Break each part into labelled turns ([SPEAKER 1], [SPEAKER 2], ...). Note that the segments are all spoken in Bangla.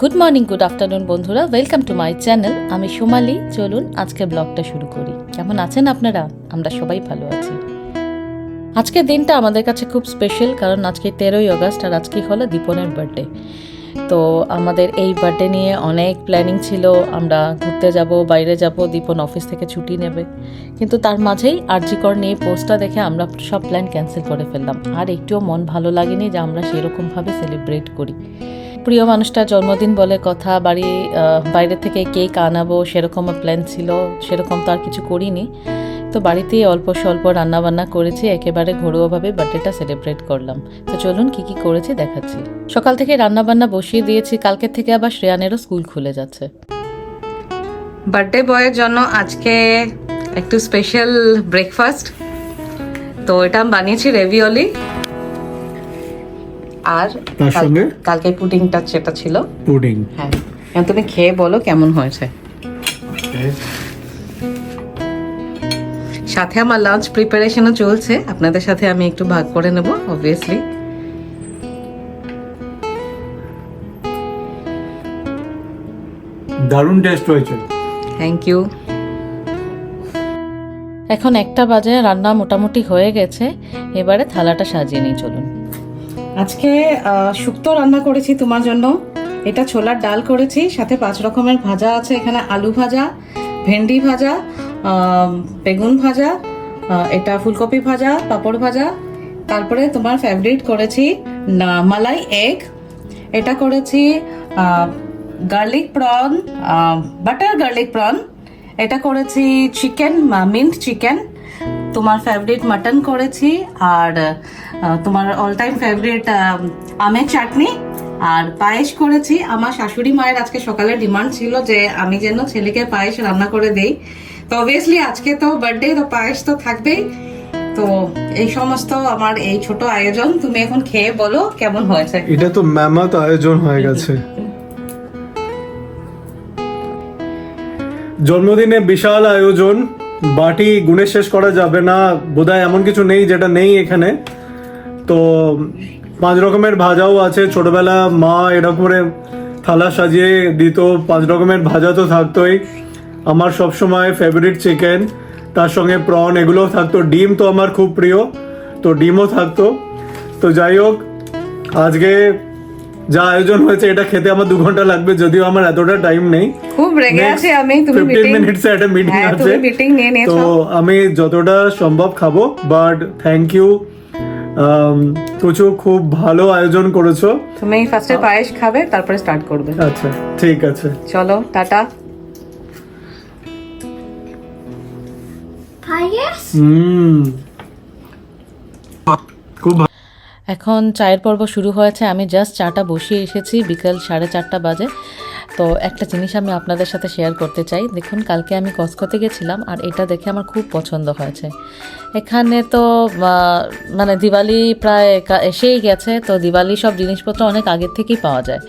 [SPEAKER 1] গুড মর্নিং গুড আফটারনুন বন্ধুরা। ওয়েলকাম টু মাই চ্যানেল আমি সোমালি। চলুন আজকে ব্লগটা শুরু করি। কেমন আছেন আপনারা? আমরা সবাই ভালো আছি। আজকের দিনটা আমাদের কাছে খুব স্পেশাল কারণ আজকে তেরোই আগস্ট আর আজকে হলো দীপনের বার্থডে তো আমাদের এই বার্থডে নিয়ে অনেক প্ল্যানিং ছিল। আমরা ঘুরতে যাব, বাইরে যাব, দীপন অফিস থেকে ছুটি নেবে। কিন্তু তার মাঝেই আরজিকর নিয়ে পোস্টটা দেখে আমরা সব প্ল্যান ক্যান্সেল করে ফেললাম। আর একটুও মন ভালো লাগেনি যে আমরা সেরকমভাবে সেলিব্রেট করি। প্রিয় মানুষটার জন্মদিন বলে কথা, বাড়ি বাইরে থেকে কেক আনাবো, সেরকম প্ল্যান ছিল, সেরকম তো আর কিছু করিনি। তো বাড়িতেই অল্প স্বল্প রান্নাবান্না করেছি, একেবারে ঘরোয়াভাবে বার্থডেটা সেলিব্রেট করলাম। তো চলুন কি কি করেছি দেখাচ্ছি। সকাল থেকে রান্নাবান্না বসিয়ে দিয়েছি কালকে থেকে আবার শ্রেয়ানেরও স্কুল খুলে যাচ্ছে।
[SPEAKER 2] বার্থডে বয়ের জন্য আজকে একটু স্পেশাল ব্রেকফাস্ট তো এটা আমি বানিয়েছি রেভিওলি আর
[SPEAKER 3] তার সঙ্গে?
[SPEAKER 2] কালকে পুডিংটা যেটা ছিল।
[SPEAKER 3] পুডিং।
[SPEAKER 2] হ্যাঁ। এখন তুমি খেয়ে বলো কেমন হয়েছে। সাথে আমার লাঞ্চ প্রিপারেশনও চলছে। আপনাদের সাথে আমি একটু ভাগ করে নেব অবভিয়াসলি
[SPEAKER 3] দারুণ টেস্ট হয়েছে।
[SPEAKER 2] থ্যাংক ইউ
[SPEAKER 1] এখন একটা বাজে রান্না মোটামুটি হয়ে গেছে। এবারে থালাটা সাজিয়ে নিই চলুন।
[SPEAKER 2] আজকে শুক্তো রান্না করেছি তোমার জন্য। এটা ছোলার ডাল করেছি, সাথে পাঁচ রকমের ভাজা আছে, এখানে আলু ভাজা, ভেন্ডি ভাজা বেগুন ভাজা এটা ফুলকপি ভাজা, পাঁপড় ভাজা। তারপরে তোমার ফেভারিট করেছি মালাই এগ এটা করেছি garlic prawn butter garlic prawn এটা করেছি চিকেন মিন্ট চিকেন তোমার ফেভারিট মাটন করেছি আর তোমার অল টাইম ফেভারিট আমের চাটনি আর পায়েস করেছি। আমার শাশুড়ি মায়ের আজকে সকালে ডিমান্ড ছিল যে আমি যেন ছেলেকে পায়েস রান্না করে দেই। তো অবভিয়াসলি আজকে তো বার্থডে তো পায়েস তো থাকবেই। তো এই সমস্ত আমার এই ছোট আয়োজন। তুমি এখন খেয়ে বলো কেমন হয়েছে?
[SPEAKER 3] এটা তো ম্যামাত আয়োজন হয়ে গেছে। জন্মদিনে বিশাল আয়োজন। বাটি গুণে শেষ করা যাবে না, বোধহয় এমন কিছু নেই যেটা নেই এখানে। তো, পাঁচ রকমের ভাজাও আছে, ছোটবেলা মা এরকম করে থালা সাজিয়ে দিত, পাঁচ রকমের ভাজা তো থাকতোই। আমার সবসময় ফেভারিট চিকেন তার সঙ্গে প্রন এগুলোও থাকতো। ডিম তো আমার খুব প্রিয়, তো ডিমও থাকতো। তো যাই হোক, আজকে যা আয়োজন হয়েছে এটা খেতে আমার দু ঘণ্টা লাগবে যদিও আমার এতটা টাইম নেই।
[SPEAKER 2] খুব রেগে আছি আমি তুমি মিটিং
[SPEAKER 3] একটা মিটিং আছে।
[SPEAKER 2] তুমি মিটিং নিয়ে নিয়েছো।
[SPEAKER 3] তো আমি যতটা সম্ভব খাব বাট থ্যাংক ইউ খুব ভালো আয়োজন করেছ।
[SPEAKER 2] তুমি ফার্স্টে পায়েস খাবে তারপরে স্টার্ট করবে।
[SPEAKER 3] আচ্ছা ঠিক আছে।
[SPEAKER 2] চলো টাটা।
[SPEAKER 4] পায়েস?
[SPEAKER 3] হুম। খুব ভালো।
[SPEAKER 1] এখন চায়ের পর্ব শুরু হয়েছে। আমি জাস্ট চাটা বসিয়ে এসেছি, বিকেল সাড়ে চারটা বাজে। তো একটা জিনিস আমি আপনাদের সাথে শেয়ার করতে চাই। দেখুন, কালকে আমি কসকতে গেছিলাম আর এটা দেখে আমার খুব পছন্দ হয়েছে। এখানে তো মানে দিওয়ালি প্রায় এসেই গেছে। তো দিওয়ালি সব জিনিসপত্র অনেক আগের থেকেই পাওয়া যায়।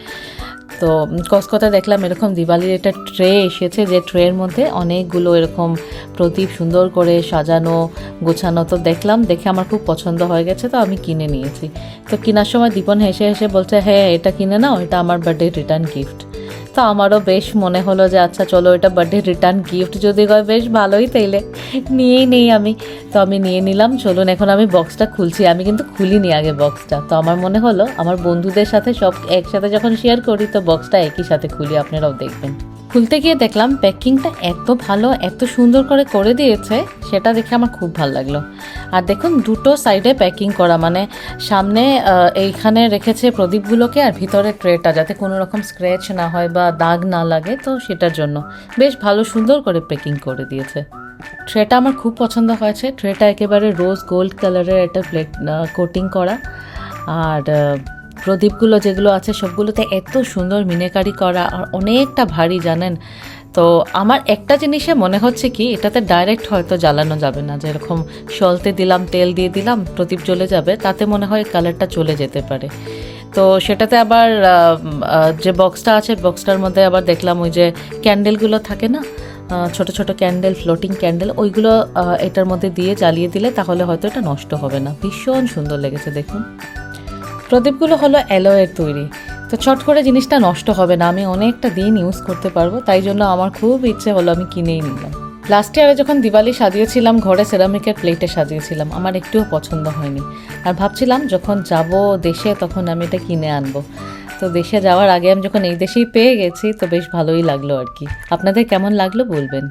[SPEAKER 1] তো কসকতে দেখলাম এরকম দিওয়ালির একটা ট্রে এসেছে যে ট্রের মধ্যে অনেকগুলো এরকম প্রদীপ সুন্দর করে সাজানো, গোছানো তো দেখলাম, দেখে আমার খুব পছন্দ হয়ে গেছে, তো আমি কিনে নিয়েছি। তো কেনার সময় দীপন হেসে হেসে বলছে হ্যাঁ এটা কিনে নাও, এটা আমার বার্থডে রিটার্ন গিফট তো আমারও বেশ মনে হলো যে আচ্ছা চলো, এটা বার্থডে রিটার্ন গিফট যদি হয়, বেশ ভালোই তাইলে। নিয়েই নেই আমি। তো আমি নিয়ে নিলাম। চলুন, এখন আমি বক্সটা খুলছি। আমি কিন্তু খুলিনি আগে বক্সটা তো আমার মনে হলো, আমার বন্ধুদের সাথে সব একসাথে যখন শেয়ার করি, তো বক্সটা একই সাথে খুলি। আপনারাও দেখবেন। খুলতে গিয়ে দেখলাম প্যাকিংটা এত ভালো, এত সুন্দর করে করে দিয়েছে, সেটা দেখে আমার খুব ভালো লাগল। আর দেখুন, দুটো সাইডে প্যাকিং করা মানে সামনে এইখানে রেখেছে প্রদীপগুলোকে আর ভিতরে ট্রেটা যাতে কোনো রকম স্ক্র্যাচ না হয় বা দাগ না লাগে, তো সেটার জন্য। বেশ ভালো, সুন্দর করে প্যাকিং করে দিয়েছে। ট্রেটা আমার খুব পছন্দ হয়েছে। ট্রেটা একেবারে রোজ গোল্ড কালারের একটা প্লেট কোটিং করা। আর প্রদীপগুলো যেগুলো আছে সবগুলোতে এত সুন্দর মিনেকারি করা আর অনেকটা ভারী, জানেন? তো আমার একটা জিনিসে মনে হচ্ছে কি, এটাতে ডাইরেক্ট হয়তো জ্বালানো যাবে না। যেরকম সলতে দিলাম, তেল দিয়ে দিলাম, প্রদীপ জ্বলে যাবে, তাতে মনে হয় কালারটা চলে যেতে পারে। তো সেটাতে আবার যে বক্সটা আছে বক্সটার মধ্যে আবার দেখলাম ওই যে ক্যান্ডেলগুলো থাকে না? ছোট ছোট ক্যান্ডেল ফ্লোটিং ক্যান্ডেল ওইগুলো এটার মধ্যে দিয়ে জ্বালিয়ে দিলে তাহলে হয়তো এটা নষ্ট হবে না। ভীষণ সুন্দর লেগেছে, দেখুন। প্রদীপগুলো হলো অ্যালোয়ের তৈরি। তো ছট করে জিনিসটা নষ্ট হবে না, আমি অনেকটা দিন ইউজ করতে পারব, তাই জন্য আমার খুব ইচ্ছে হলো আমি কিনেই নিলাম। লাস্ট ইয়ারে যখন দিওয়ালি সাজিয়েছিলাম, ঘরে সেরামিকের প্লেটে সাজিয়েছিলাম, আমার একটুও পছন্দ হয়নি। আর ভাবছিলাম যখন যাব দেশে তখন আমি এটা কিনে আনব। তো দেশে যাওয়ার আগে আমি যখন এই দেশেই পেয়ে গেছি, তো বেশ ভালোই লাগল আর কি। আপনাদের কেমন লাগল বলবেন?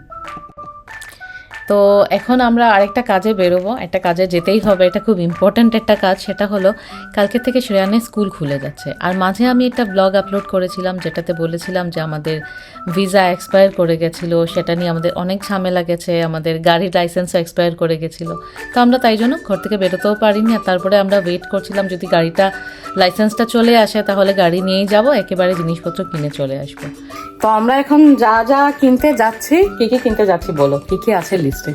[SPEAKER 1] তো এখন আমরা আরেকটা কাজে বেরোবো। একটা কাজে যেতেই হবে। এটা খুব ইম্পর্ট্যান্ট একটা কাজ। সেটা হলো, কালকে থেকে শ্রেয়ানের স্কুল খুলে যাচ্ছে। আর মাঝে আমি একটা ব্লগ আপলোড করেছিলাম, যেটাতে বলেছিলাম যে আমাদের ভিসা এক্সপায়ার করে গেছিল। সেটা নিয়ে আমাদের অনেক ঝামেলা গেছে। আমাদের গাড়ির লাইসেন্সও এক্সপায়ার করে গেছিল। তো আমরা তাই জন্য ঘর থেকে বেরোতেও পারিনি। আর তারপরে আমরা ওয়েট করছিলাম, যদি গাড়িটা লাইসেন্সটা চলে আসে, তাহলে গাড়ি নিয়েই যাব। একেবারে জিনিসপত্র কিনে চলে আসব।
[SPEAKER 2] তো আমরা এখন যা যা কিনতে যাচ্ছি কি কি কিনতে যাচ্ছি বলো? কি কি আছে লিস্টে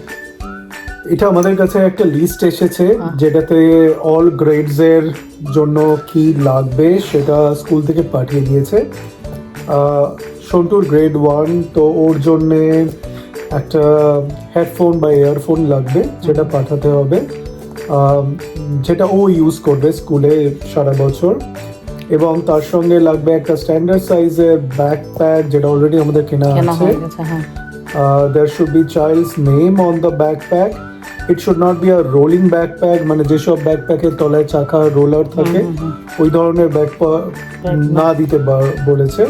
[SPEAKER 3] এটা আমাদের কাছে একটা লিস্ট এসেছে যেটাতে অল গ্রেডস এর জন্য কি লাগবে সেটা স্কুল থেকে পাঠিয়ে দিয়েছে। সন্টুর গ্রেড ওয়ান তো ওর জন্যে একটা হেডফোন বা ইয়ারফোন লাগবে যেটা পাঠাতে হবে। যেটা ও ইউজ করবে স্কুলে সারা বছর। এবং তার সঙ্গে লাগবে একটা স্ট্যান্ডার্ড সাইজের ব্যাকপ্যাক যেটা অলরেডি আমাদের কেনা আছে। Uh, there should be child's name on the backpack. It should not be a rolling মানে যেসব ব্যাকপ্যাকের তলায় চাকা রোলার থাকে ওই ধরনের ব্যাকপ্যাক না দিতে বলেছে।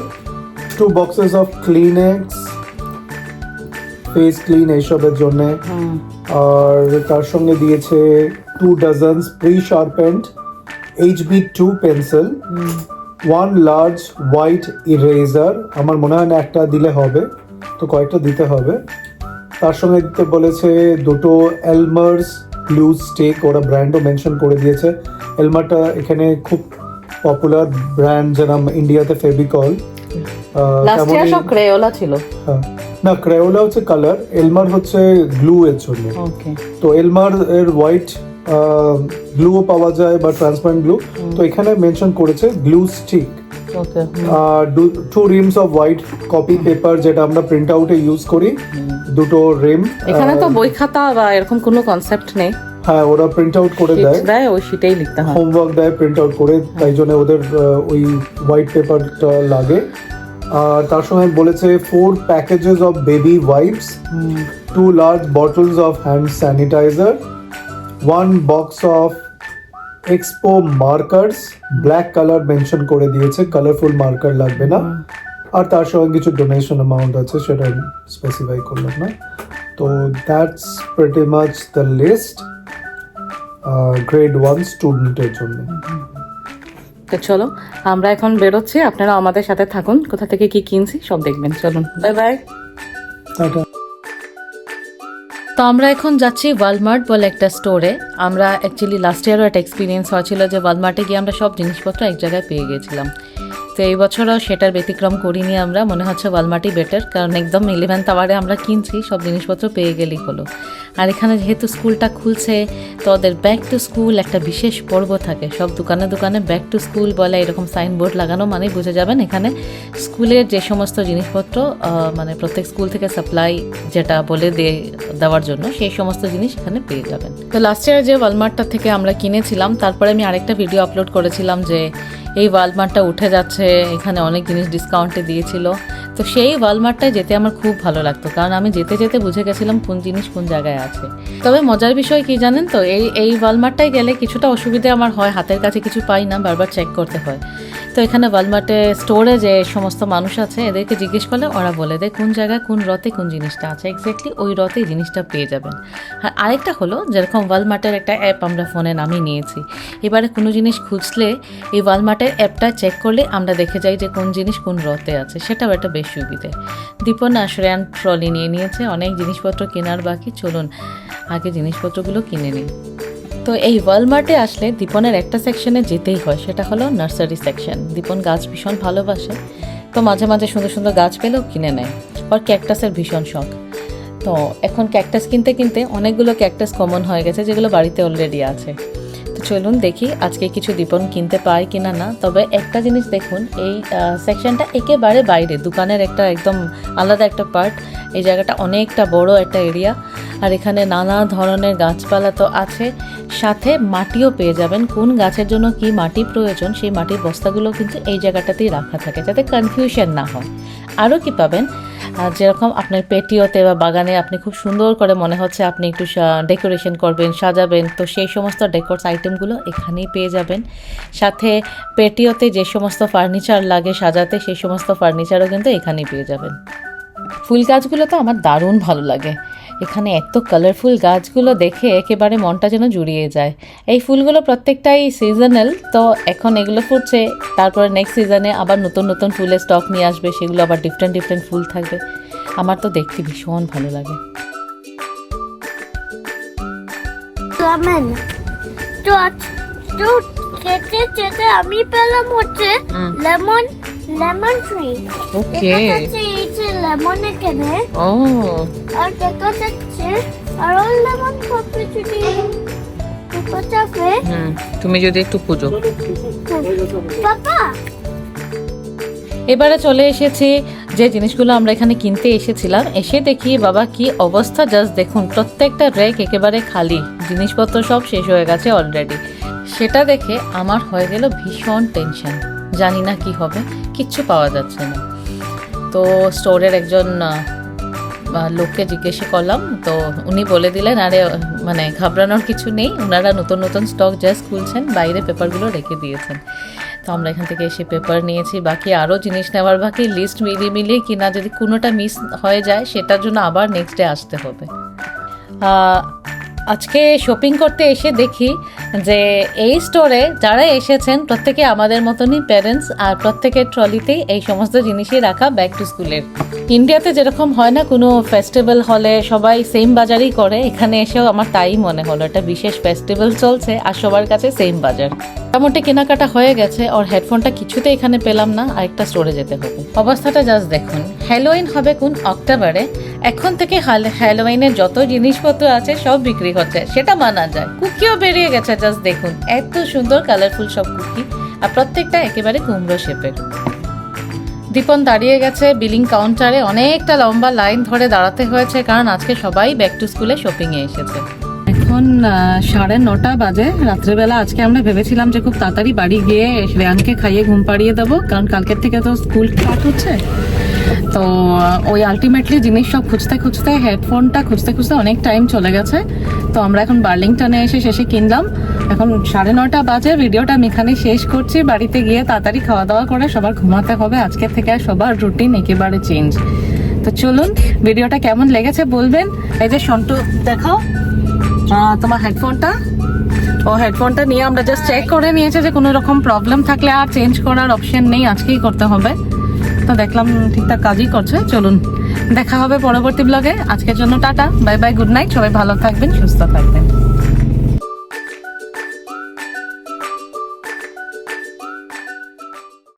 [SPEAKER 3] Two boxes of Kleenex face clean এইসবের জন্য। আর তার সঙ্গে দিয়েছে two dozens pre sharpened HB two pencil one large white eraser আমার মনে হয় না একটা দিলে হবে তো কয়েকটা দিতে হবে। তার সঙ্গে দিতে বলেছে দুটো এলমার্স ব্লু স্টেক ওরা ব্র্যান্ডও মেনশন করে দিয়েছে। এলমারটা এখানে খুব পপুলার ব্র্যান্ড যেরকম ইন্ডিয়াতে
[SPEAKER 2] সব ক্রেওলা ছিল।
[SPEAKER 3] না ক্রেওলা হচ্ছে কালার এলমার হচ্ছে গ্লু এর জন্য। তো এলমার এর হোয়াইট গ্লুও পাওয়া যায় বা ট্রান্সপারেন্ট গ্লু তো এখানে মেনশন করেছে glue stick two reams of white copy paper যেটা আমরা প্রিন্ট আউটে ইউজ করি দুটো রিম
[SPEAKER 2] এখানে তো বই খাতা বা এরকম কোনো কনসেপ্ট নেই।
[SPEAKER 3] হ্যাঁ ওরা প্রিন্ট আউট করে দেয়।
[SPEAKER 2] দেয় ওই শিটেই লিখতে হয়।
[SPEAKER 3] হোমওয়ার্ক দেয় প্রিন্ট আউট করে তাই জন্য ওদের ওই হোয়াইট পেপারটা লাগে। আর তার সঙ্গে বলেছে four packages of baby wipes two large bottles of hand sanitiser one box of Expo markers black colour mention করে দিয়েছে কালারফুল মার্কার লাগবে না। আর তার সঙ্গে কিছু ডোনেশন অ্যামাউন্ট আছে সেটা স্পেসিফাই করলাম না। তো that's pretty much the list grade one স্টুডেন্টের জন্য।
[SPEAKER 2] তো চলো আমরা এখন বেরোচ্ছি আপনারা আমাদের সাথে থাকুন কোথা থেকে কি কিনছি সব দেখবেন চলুন। বাই বাই
[SPEAKER 3] টাটা
[SPEAKER 1] তো আমরা এখন যাচ্ছি ওয়ালমার্ট বলে একটা স্টোরে আমরা অ্যাকচুয়ালি লাস্ট ইয়ারও একটা এক্সপিরিয়েন্স হয়েছিল যে ওয়ালমার্টে গিয়ে আমরা সব জিনিসপত্র এক জায়গায় পেয়ে গেছিলাম তো এই বছরও সেটার ব্যতিক্রম করিনি আমরা, মনে হচ্ছে ওয়ালমার্টই বেটার কারণ একদম ইলেভেন্থ আওয়ারে আমরা কিনছি, সব জিনিসপত্র পেয়ে গেলেই হলো। আর এখানে যেহেতু স্কুলটা খুলছে, তো ওদের ব্যাক টু স্কুল একটা বিশেষ পর্ব থাকে। সব দোকানে দোকানে ব্যাক টু স্কুল বলে এরকম সাইনবোর্ড লাগানো মানেই বুঝে যাবেন এখানে স্কুলের যে সমস্ত জিনিসপত্র মানে প্রত্যেক স্কুল থেকে সাপ্লাই যেটা বলে দিয়ে দেওয়ার জন্য সেই সমস্ত জিনিস এখানে পেয়ে যাবেন। তো লাস্ট ইয়ার যে ওয়ালমার্টটা থেকে আমরা কিনেছিলাম, তারপরে আমি আরেকটা ভিডিও আপলোড করেছিলাম যে এই ওয়ালমার্টটা উঠে যাচ্ছে, এখানে অনেক জিনিস ডিসকাউন্টে দিয়েছিল। তো সেই ওয়ালমার্টটায় যেতে আমার খুব ভালো লাগতো, কারণ আমি যেতে যেতে বুঝে গেছিলাম কোন জিনিস কোন জায়গায় আছে। তবে মজার বিষয় কি জানেন তো, এই এই ওয়ালমার্টটায় গেলে কিছুটা অসুবিধে আমার হয়, হাতের কাছে কিছু পাই না, বারবার চেক করতে হয়। তো এখানে ওয়ালমার্টে স্টোরে যে সমস্ত মানুষ আছে, এদেরকে জিজ্ঞেস করলে ওরা বলে দেয় কোন জায়গায় কোন রথে কোন জিনিসটা আছে। এক্স্যাক্টলি ওই রথে জিনিসটা পেয়ে যাবেন। আর আরেকটা হলো, যেরকম ওয়ালমার্টের একটা অ্যাপ আমরা ফোনে নামিয়ে নিয়েছি। এবারে কোনো জিনিস খুঁজলে এই ওয়ালমার্টের অ্যাপটা চেক করলে আমরা দেখে যাই যে কোন জিনিস কোন রথে আছে। সেটাও একটা বেশ সুবিধে। দীপন আশ্রয়ান ট্রলি নিয়ে নিয়েছে, অনেক জিনিসপত্র কেনার বাকি। চলুন, আগে জিনিসপত্রগুলো কিনে নিই। তো এই ওয়ালমার্টে আসলে দীপনের একটা সেকশনে যেতেই হয়, সেটা হলো নার্সারি সেকশন দীপন গাছ ভীষণ ভালোবাসে, তো মাঝে মাঝে সুন্দর সুন্দর গাছ পেলেও কিনে নেয়। ওর ক্যাকটাসের ভীষণ শখ। তো এখন ক্যাকটাস কিনতে কিনতে অনেকগুলো ক্যাকটাস কমন হয়ে গেছে, যেগুলো বাড়িতে অলরেডি আছে। তো চলুন দেখি আজকে কিছু দীপন কিনতে পায় কিনা না। তবে একটা জিনিস দেখুন, এই সেকশনটা একেবারে বাইরে, দোকানের একটা একদম আলাদা একটা পার্ট এই জায়গাটা অনেকটা বড় একটা এরিয়া আর এখানে নানা ধরনের গাছপালা তো আছে। সাথে মাটিও পেয়ে যাবেন। কোন গাছের জন্য কি মাটি প্রয়োজন, সেই মাটির বস্তাগুলো কিন্তু এই জায়গাটাতেই রাখা থাকে, যাতে কনফিউশন না হয়। আরও কি পাবেন? যেরকম আপনার পেটিওতে বা বাগানে আপনি খুব সুন্দর করে মনে হচ্ছে আপনি একটু ডেকোরেশন করবেন, সাজাবেন, তো সেই সমস্ত ডেকোরস আইটেমগুলো এখানেই পেয়ে যাবেন। সাথে পেটিওতে যে সমস্ত ফার্নিচার লাগে সাজাতে, সেই সমস্ত ফার্নিচারও কিন্তু এখানেই পেয়ে যাবেন। ফুল গাছগুলো তো আমার দারুণ ভালো লাগে। এখানে এত কালারফুল গাছগুলো দেখে একেবারে মনটা যেন জুড়িয়ে যায়। এই ফুলগুলো প্রত্যেকটাই সিজনাল তো এখন এগুলো ফুটছে তারপরে নেক্সট সিজনে আবার নতুন নতুন ফুলের স্টক নিয়ে আসবে সেগুলো আবার ডিফারেন্ট ডিফারেন্ট ফুল থাকবে। আমার তো দেখতে ভীষণ ভালো লাগে।
[SPEAKER 4] তো খেতে খেতে আমি পেলাম হচ্ছে লেমন লেমন ট্রি
[SPEAKER 1] ওকে
[SPEAKER 4] দেখা যাচ্ছে এই যে লেমন এখানে
[SPEAKER 1] ও
[SPEAKER 4] আর দেখা যাচ্ছে আরও লেমন কপি যদি দেখা যাবে
[SPEAKER 1] তুমি যদি একটু
[SPEAKER 4] বাবা
[SPEAKER 1] এবারে চলে এসেছি যে জিনিসগুলো আমরা এখানে কিনতে এসেছিলাম। এসে দেখি বাবা কি অবস্থা। জাস্ট দেখুন প্রত্যেকটা র্যাক একেবারে খালি। জিনিসপত্র সব শেষ হয়ে গেছে অলরেডি সেটা দেখে আমার হয়ে গেল ভীষণ টেনশন জানি না কি হবে, কিচ্ছু পাওয়া যাচ্ছে না। তো স্টোরের একজন লোককে জিজ্ঞেস করলাম, তো উনি বলে দিলেন, আরে মানে ঘাবড়ানোর কিছু নেই ওনারা নতুন নতুন স্টক জাস্ট খুলছেন, বাইরে পেপারগুলো রেখে দিয়েছেন। তো আমরা এখান থেকে এসে পেপার নিয়েছি, বাকি আরও জিনিস নেওয়ার বাকি লিস্ট মিলিয়ে মিলিয়ে কিনা যদি কোনোটা মিস হয়ে যায়, সেটার জন্য আবার নেক্সট ডে আসতে হবে। আজকে শপিং করতে এসে দেখি যে এই স্টোরে যারা এসেছেন, প্রত্যেকে আমাদের মতনই প্যারেন্টস আর প্রত্যেকের ট্রলিতেই এই সমস্ত জিনিসই রাখা ব্যাক টু স্কুলের ইন্ডিয়াতে যেরকম হয় না, কোনো ফেস্টিভ্যাল হলে সবাই সেম বাজারই করে। এখানে এসেও আমার তাই মনে হলো, একটা বিশেষ ফেস্টিভ্যাল চলছে আর সবার কাছে সেম বাজার। মোটামুটি কেনাকাটা হয়ে গেছে ওর হেডফোনটা কিছুতে এখানে পেলাম না, আরেকটা স্টোরে যেতে হবে। অবস্থাটা জাস্ট দেখুন। হ্যালোইন হবে কোন অক্টোবরে এখন থেকে হ্যালোইনের যত জিনিসপত্র আছে সব বিক্রি হচ্ছে, সেটা মানা যায়। কুকিও বেরিয়ে গেছে জাস্ট দেখুন। এত সুন্দর কালারফুল সব কুকি, আর প্রত্যেকটা একেবারে কুমড়ো শেপের। দীপন দাঁড়িয়ে গেছে বিলিং কাউন্টারে অনেকটা লম্বা লাইন ধরে দাঁড়াতে হয়েছে, কারণ আজকে সবাই ব্যাক টু স্কুলে শপিংয়ে এসেছে। এখন সাড়ে নটা বাজে, রাত্রেবেলা আজকে আমরা ভেবেছিলাম যে খুব তাড়াতাড়ি বাড়ি গিয়ে শ্রেয়ানকে খাইয়ে ঘুম পাড়িয়ে দেবো, কারণ কালকের থেকে তো স্কুল স্টার্ট হচ্ছে। তো ওই আলটিমেটলি জিনিস সব খুঁজতে খুঁজতে হেডফোনটা খুঁজতে খুঁজতে অনেক টাইম চলে গেছে। তো আমরা এখন বার্লিংটনে এসে শেষে কিনলাম। এখন সাড়ে নটা বাজে ভিডিওটা আমি এখানে শেষ করছি। বাড়িতে গিয়ে তাড়াতাড়ি খাওয়া দাওয়া করে সবার ঘুমাতে হবে। আজকে থেকে সবার রুটিন একেবারে চেঞ্জ তো চলুন ভিডিওটা কেমন লেগেছে বলবেন। এই যে সন্টু, দেখাও। তোমার হেডফোনটা ও হেডফোনটা নিয়ে আমরা জাস্ট চেক করে নিয়েছে যে কোনো রকম প্রবলেম থাকলে আর চেঞ্জ করার অপশন নেই। আজকেই করতে হবে। তো দেখলাম ঠিকঠাক কাজই করছে, চলুন দেখা হবে পরবর্তী ব্লগে আজকের জন্য tata bye bye good night সবাই ভালো থাকবেন, সুস্থ থাকবেন।